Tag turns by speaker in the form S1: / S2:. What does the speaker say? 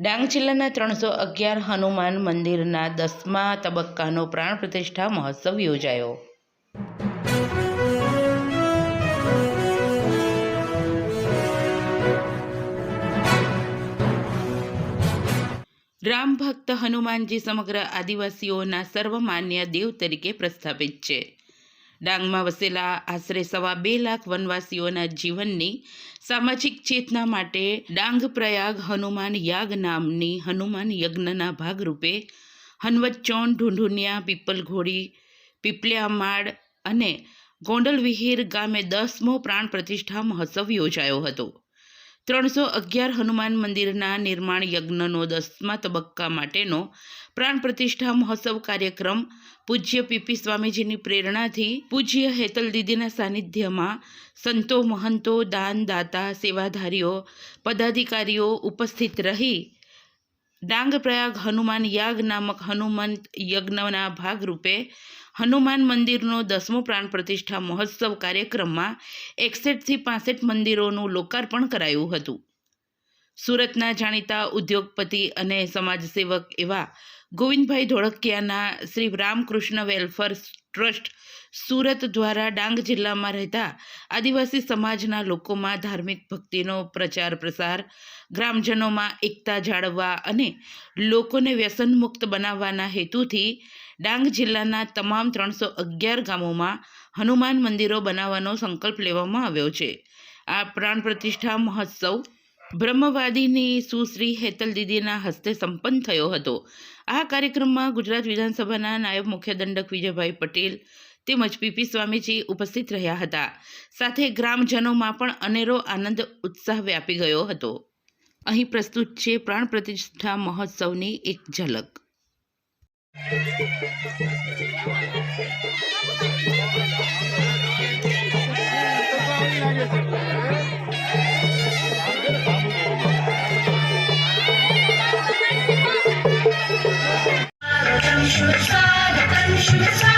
S1: ડાંગ જિલ્લાના ત્રણસો અગિયાર હનુમાન મંદિરના દસમા તબક્કાનો પ્રાણ પ્રતિષ્ઠા મહોત્સવ યોજાયો. રામ ભક્ત હનુમાનજી સમગ્ર આદિવાસીઓના સર્વમાન્ય દેવ તરીકે પ્રસ્થાપિત છે. ડાંગમાં વસેલા આશરે સવા બે લાખ વનવાસીઓના જીવનની સામાજિક ચેતના માટે ડાંગ પ્રયાગ હનુમાન યાગ નામની હનુમાન યજ્ઞના ભાગરૂપે હન્વતચૌણ ઢુંઢુનિયા પીપલ ઢુંઢુનિયા, પીપલઘોડી પીપલિયામાડ અને ગોંડલ વિહીર ગામે દસમો પ્રાણ પ્રતિષ્ઠા મહોત્સવ યોજાયો હતો. ત્રણસો અગિયાર હનુમાન મંદિરના નિર્માણ યજ્ઞનો દસમા તબક્કા માટેનો પ્રાણ પ્રતિષ્ઠા મહોત્સવ કાર્યક્રમ પૂજ્ય પીપી સ્વામીજીની પ્રેરણાથી પૂજ્ય હેતલ દીદીના સાનિધ્યમાં સંતો, મહંતો દાનદાતા સેવાધારીઓ, પદાધિકારીઓ ઉપસ્થિત રહી ડાંગ પ્રયાગ હનુમાન યાગ નામક હનુમંત યજ્ઞના ભાગરૂપે હનુમાન મંદિરનો દસમો પ્રાણ પ્રતિષ્ઠા મહોત્સવ કાર્યક્રમમાં એકસઠથી પાસઠ મંદિરોનું લોકાર્પણ કરાયું હતું. સુરતના જાણીતા ઉદ્યોગપતિ અને સમાજસેવક એવા ગોવિંદભાઈ ધોળકિયાના શ્રી રામકૃષ્ણ વેલફેર ટ્રસ્ટ સુરત દ્વારા ડાંગ જિલ્લામાં રહેતા આદિવાસી સમાજના લોકોમાં ધાર્મિક ભક્તિનો પ્રચાર પ્રસાર, ગ્રામજનોમાં એકતા જાળવવા અને લોકોને વ્યસનમુક્ત બનાવવાના હેતુથી ડાંગ જિલ્લાના તમામ ત્રણસો અગિયાર ગામોમાં હનુમાન મંદિરો બનાવવાનો સંકલ્પ લેવામાં આવ્યો છે. આ પ્રાણ પ્રતિષ્ઠા મહોત્સવ બ્રહ્મવાદીની સુશ્રી હેતલ દીદીના હસ્તે સંપન્ન થયો હતો. આ કાર્યક્રમમાં ગુજરાત વિધાનસભાના નાયબ મુખ્ય દંડક વિજયભાઈ પટેલ તેમજ પીપી સ્વામીજી ઉપસ્થિત રહ્યા હતા. સાથે ગ્રામજનોમાં પણ અનેરો આનંદ ઉત્સાહ વ્યાપી ગયો હતો. અહીં પ્રસ્તુત છે પ્રાણ પ્રતિષ્ઠા મહોત્સવની એક ઝલક.
S2: Yes,